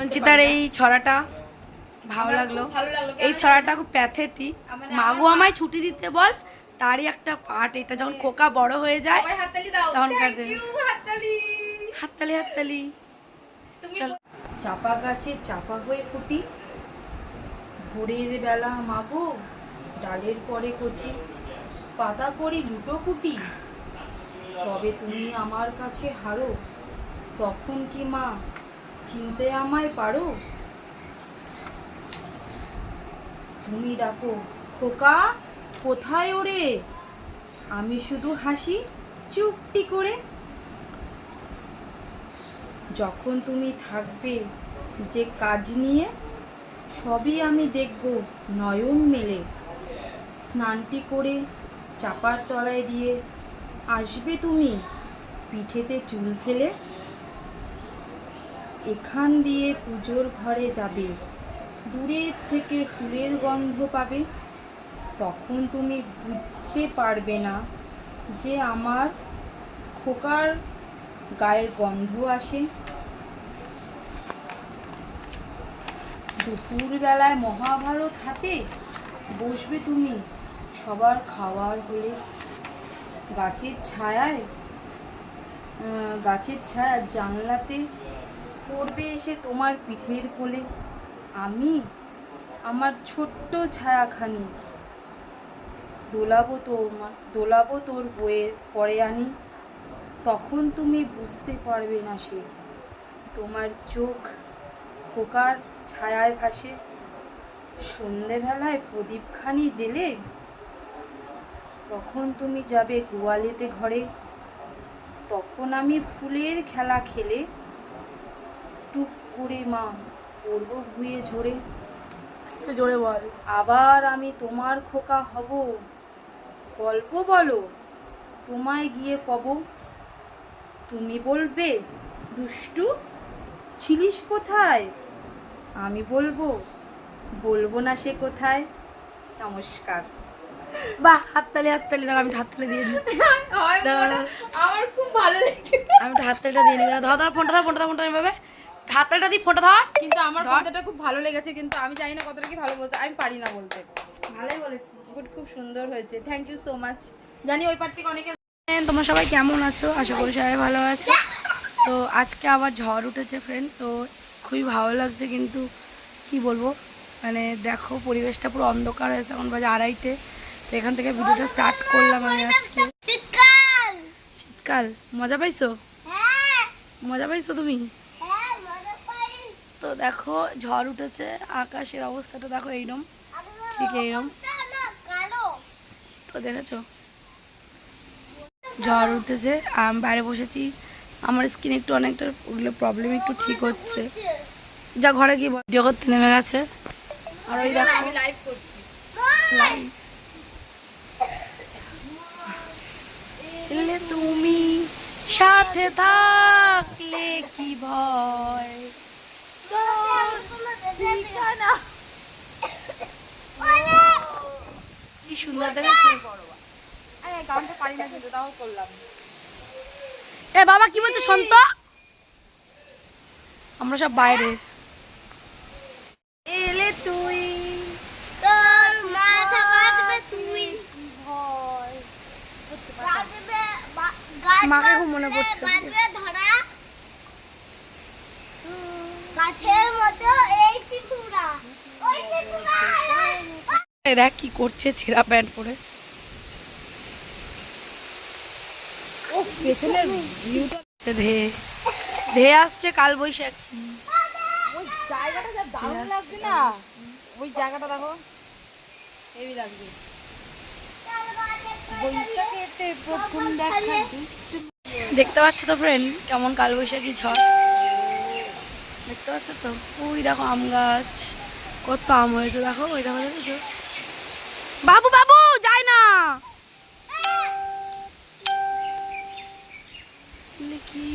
সঞ্চিতার এই ছড়াটা ভালো লাগল। এই ছড়াটা খুব প্যাথেটিক মানে মাগো আমায় ছুটি দিতে বল তারই একটা পার্ট এটা যখন খোকা বড় হয়ে যায় তখন। হাততালি। হাততালি চলো। চাপা গাছে চাপা হয়ে ফুটি ভোরের বেলা মাগো ডালের পরে কচি পাতা করি লুটোপুটি তবে তুমি আমার কাছে হারো তখন কি মা? চিনতে আমায় পারো? তুমি ডাকো, খোকা, কোথায় ওরে? আমি শুধু হাসি, চুপটি করে। যখন তুমি থাকবে যে কাজ নিয়ে, সবই আমি দেখব নয়ন মেলে। স্নানটি করে চাপার তলায় দিয়ে আসবে তুমি পিঠেতে চুল ফেলে। এখান দিয়ে পুজোর ঘরে যাবে। দূরের থেকে ফুলের গন্ধ পাবে। তখন তুমি বুঝতে পারবে না যে আমার খোকার গায়ের গন্ধ আসে। দুপুরবেলায় মহাভারত হাতে বসবে তুমি সবার খাওয়ার হলে। গাছের ছায়ায় গাছের ছায়া জানলাতে পড়বে এসে তোমার পিঠের কোলে। আমি আমার ছোট্ট ছায়াখানি। দোলাবো তোমার, দোলাবো তোর বইয়ের পরে আনি। তখন তুমি বুঝতে পারবে না সে। তোমার চোখ খোকার ছায়ায় ভাসে। সন্ধেবেলায় প্রদীপখানি জেলে। তখন তুমি যাবে গোয়ালেতে ঘরে। তখন আমি ফুলের খেলা খেলে। টুক করে মা। পড়ব ভুয়ে ঝরে। জোরে বল। আবার আমি তোমার খোকা হব। গল্প বলো। তোমায় গিয়ে কব। তুমি বলবে দুষ্টু ছিলিস কোথায়? আমি বলব বলব না সে কোথায়? নমস্কার। বা হাততালি হাততালি। দাও আমি হাততালি দিয়ে দিই। আমার খুব ভালো লাগে আমি হাততালিটা দিয়ে নিই। ধর ধর ফোনটা ধর ফোনটা ফোনটা এভাবে। হাততালিটা দিই ফোনটা ধর। কিন্তু আমার। কবিতাটা খুব ভালো লেগেছে কিন্তু আমি জানি না কতটা কি ভালো বলতে আমি পারি না বলতে। ভালোই বলেছিস। গুড খুব সুন্দর হয়েছে। থ্যাংক ইউ সো মাচ জানি ওই পার থেকে অনেকে তোমরা সবাই কেমন আছো? আশা করি সবাই ভালো আছো। তো আজকে আবার ঝড় উঠেছে ফ্রেন্ড তো খুবই ভালো লাগছে কিন্তু কি বলব? মানে দেখো পরিবেশটা পুরো অন্ধকার হয়েছে এখন বাজে আড়াইটে। তো এখান থেকে ভিডিওটা স্টার্ট করলাম আমি আজকে। শীতকাল। মজা পাইছো? মজা পাইছো তুমি? তো দেখো ঝড় উঠেছে আকাশের অবস্থাটা দেখো এইরম। ঠিক এইরম। তো দেখেছ? ঝড় উঠেছে আমি বাইরে বসেছি। আমার স্কিন একটু অনেকটা ওগুলো প্রবলেম একটু ঠিক হচ্ছে। যা ঘরে গিয়ে ভিডিও করতে নেমে গেছে। আর ওই দেখো আমি লাইভ করছি। Live। তুমি সাথে থাকলে কি ভয়। কি সুন্দর দেখেছ আরে গানটা পারি না কিন্তু তাও করলাম। এ বাবা কি বলছো আমরা সব বাইরে। এলে তুই তোর মাথা ভয় মাকে খুব মনে পড়ছে। গাছের মতো এই শিশুরা ওই শিশুরা এ দেখ কি করছে ছেঁড়া প্যান্ট পরে? ও পেছনের ভিউটা ধে ধে আসছে কাল বৈশাখী ওই জায়গাটা যা দারুণ না। ওই জায়গাটা দেখো। হেভি লাগবে দেখতে পাচ্ছ তো ফ্রেন্ড কেমন কাল বৈশাখী ঝড়। দেখতে পাচ্ছ তো? ওই দেখো আম গাছ। কত আম হয়েছে, দেখো ওই দেখো দেখেছ বাবু বাবু যায় না। কি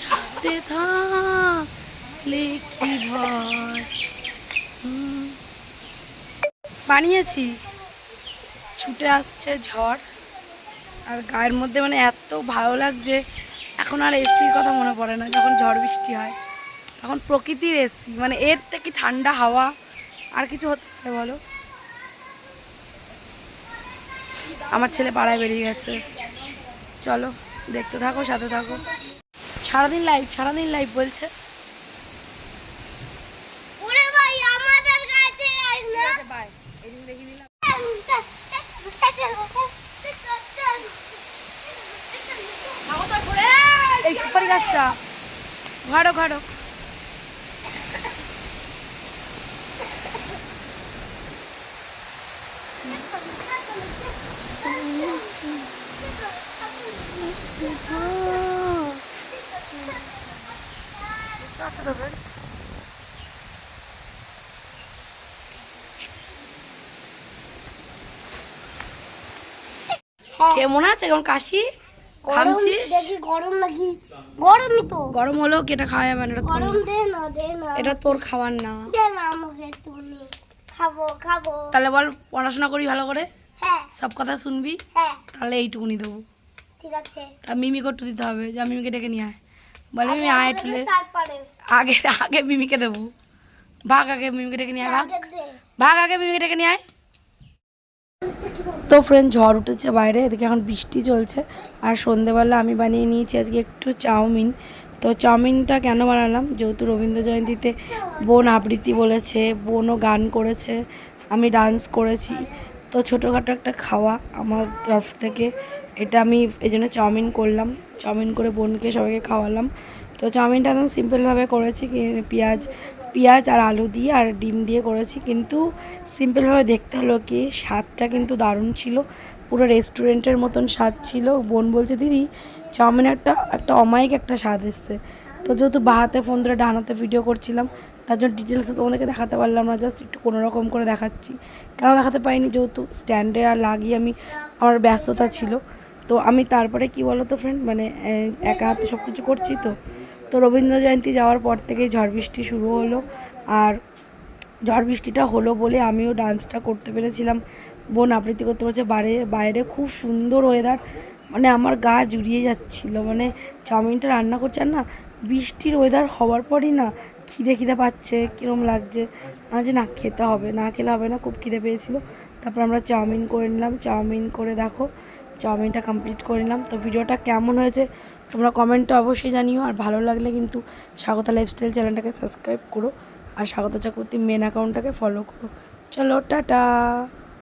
সাথে থাকলে কি ভয়। বানিয়েছি। ছুটে আসছে ঝড়। আর গায়ের মধ্যে মানে এত ভালো লাগছে, এখন আর এসির কথা মনে পড়ে না, যখন ঝড় বৃষ্টি হয়। এখন প্রকৃতির এসি মানে এর থেকে ঠান্ডা হাওয়া? আর কিছু হতে বলো। আমার ছেলে পাড়ায় বেরিয়ে গেছে। চলো দেখতে থাকো সাথে থাকো। সারাদিন লাইভ সারাদিন লাইভ বলছে। এই সুপারি গাছটা। ঘাড়ো ঘাড়ো। তো friend। কেমন আছে কেমন কাশি? খামছিস গরম নাকি? গরমই তো। গরম হলেও কি এটা খাওয়া যাবে না? এটা তোর গরম দে না দে না। এটা তোর খাবার না। দে না আমাকে তুমি। খাব খাব। তাহলে বল পড়াশোনা করি ভালো করে? সব কথা শুনবি? হ্যাঁ। তাহলে এইটুকুনি দেবো। ঠিক আছে। তা মিমিকে একটু দিতে হবে যা মিমিকে ডেকে নিয়ে আয়। বলে মিমি আয় তারপরে। আগে আগে মিমিকে দেবো। ভাগ আগে মিমিকে ডেকে নিয়ে আয় ভাগ। ভাগ আগে মিমিকে ডেকে নিয়ে আয়। তো ফ্রেন্ড ঝড় উঠেছে বাইরে এদিকে এখন বৃষ্টি চলছে। আর সন্ধেবেলা আমি বানিয়ে নিয়েছি আজকে একটু চাউমিন। তো চাউমিনটা কেন বানালাম? যেহেতু রবীন্দ্র জয়ন্তীতে বোন আবৃত্তি বলেছে বোনও গান করেছে আমি ডান্স করেছি। তো ছোটোখাটো একটা খাওয়া আমার তরফ থেকে। এটা আমি এই জন্য চাউমিন করলাম। চাউমিন করে বোনকে সবাইকে খাওয়ালাম। তো চাউমিনটা একদম সিম্পলভাবে করেছি পেঁয়াজ পেঁয়াজ আর আলু দিয়ে আর ডিম দিয়ে করেছি। কিন্তু সিম্পলভাবে দেখতে হলো কি, স্বাদটা কিন্তু দারুণ ছিল। পুরো রেস্টুরেন্টের মতন স্বাদ ছিল। বোন বলছে, দিদি চাউমিন একটা একটা অমায়িক একটা স্বাদ এসছে। তো যেহেতু বাহাতে ফোন ধরে ডানাতে ভিডিও করছিলাম তার জন্য ডিটেলসে তোমাদেরকে দেখাতে পারলাম না জাস্ট একটু কোনো রকম করে দেখাচ্ছি। কেন দেখাতে পাইনি যেহেতু স্ট্যান্ডে আর লাগিয়ে আমি, আমার ব্যস্ততা ছিল। তো আমি তারপরে কি বলো তো ফ্রেন্ড মানে একা হাতে সব কিছু করছি তো। তো রবীন্দ্র জয়ন্তী যাওয়ার পর থেকেই ঝড় বৃষ্টি শুরু হলো। আর ঝড় বৃষ্টিটা হলো বলে আমিও ডান্সটা করতে পেরেছিলাম। বোন আবৃত্তি করতে পারছে বাইরে বাইরে খুব সুন্দর ওয়েদার মানে আমার গা জুড়িয়ে যাচ্ছিল। মানে চাউমিনটা রান্না করছে না, বৃষ্টির ওয়েদার হওয়ার পরই না খিদে খিদে পাচ্ছে, কীরম লাগছে? যে না খেতে হবে, না খেলে হবে না, খুব খিদে পেয়েছিল। তারপর আমরা চাউমিন করে নিলাম। চাউমিন করে দেখো, চাউমিনটা কমপ্লিট করে নিলাম। তো ভিডিওটা কেমন হয়েছে, তোমরা কমেন্টে অবশ্যই জানিও। আর ভালো লাগলে কিন্তু স্বাগতা লাইফস্টাইল চ্যানেলটাকে সাবস্ক্রাইব করো। আর স্বাগত চক্রবর্তী মেন অ্যাকাউন্টটাকে ফলো করো। চলো, টাটা!